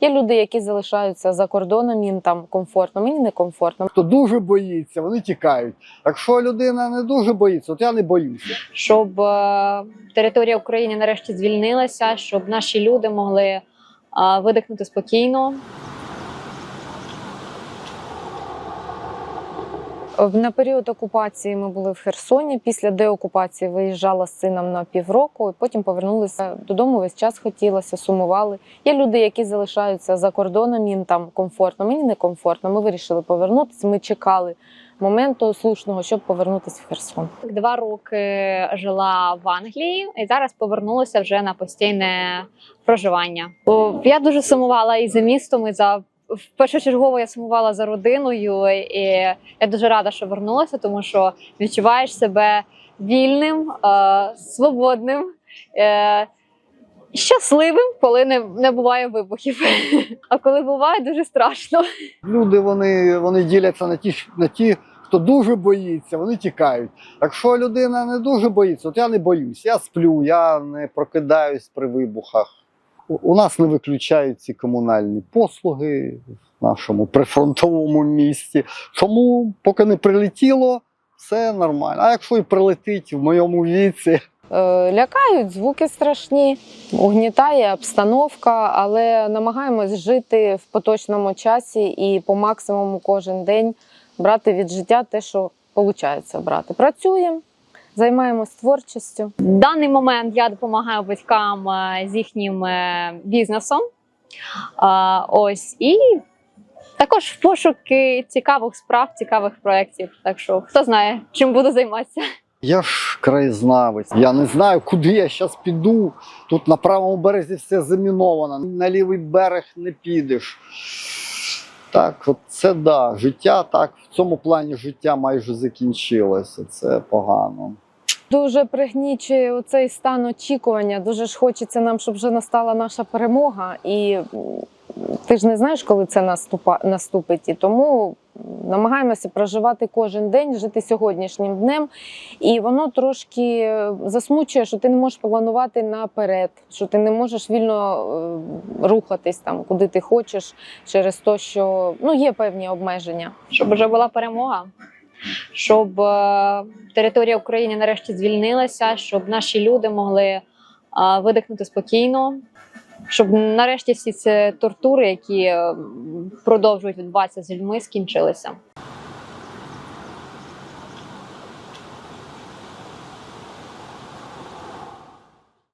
Є люди, які залишаються за кордоном, їм там комфортно, мені не комфортно. Хто дуже боїться, вони тікають. Якщо людина не дуже боїться, от я не боюся. щоб е, територія України нарешті звільнилася, щоб наші люди могли е, видихнути спокійно. На період окупації ми були в Херсоні. Після деокупації виїжджала з сином на півроку, і потім повернулися додому. Весь час хотілося, сумували. Є люди, які залишаються за кордоном, їм там комфортно. Мені не комфортно. Ми вирішили повернутися. Ми чекали моменту слушного, щоб повернутися в Херсон. Два роки жила в Англії і зараз повернулася вже на постійне проживання. Я дуже сумувала і за містом, і за першочергово я сумувала за родиною, і я дуже рада, що вернулася, тому що відчуваєш себе вільним, е, свободним. Е, Щасливим, коли не, не буває вибухів. А коли буває, дуже страшно. Люди вони, вони діляться на ті, на ті, хто дуже боїться, вони тікають. Якщо людина не дуже боїться, от я не боюсь. Я сплю, я не прокидаюсь при вибухах. У- нас не виключають ці комунальні послуги в нашому прифронтовому місті. Тому, поки не прилетіло, все нормально. А якщо і прилетить в моєму віці, Е, Лякають, звуки страшні, угнітає обстановка, але намагаємось жити в поточному часі і по максимуму кожен день брати від життя те, що виходить брати. Працюємо, займаємось творчістю. В даний момент я допомагаю батькам е, з їхнім е, бізнесом. А, Ось і також пошуки цікавих справ, цікавих проєктів. Так що хто знає, чим буду займатися. Я ж краєзнавець. Я не знаю, куди я зараз піду. Тут на правому березі все заміновано. На лівий берег не підеш. Так, от це да. Життя так, в цьому плані життя майже закінчилося. Це погано. Дуже пригнічує цей стан очікування. Дуже ж хочеться нам, щоб вже настала наша перемога. І ти ж не знаєш, коли це наступа, наступить. І тому намагаємося проживати кожен день, жити сьогоднішнім днем. І воно трошки засмучує, що ти не можеш планувати наперед, що ти не можеш вільно е, рухатись там, куди ти хочеш, через те, що ну, є певні обмеження. щоб вже була перемога, щоб е, територія України нарешті звільнилася, щоб наші люди могли е, видихнути спокійно, щоб нарешті всі ці тортури, які е, продовжують відбуватися з людьми, скінчилися.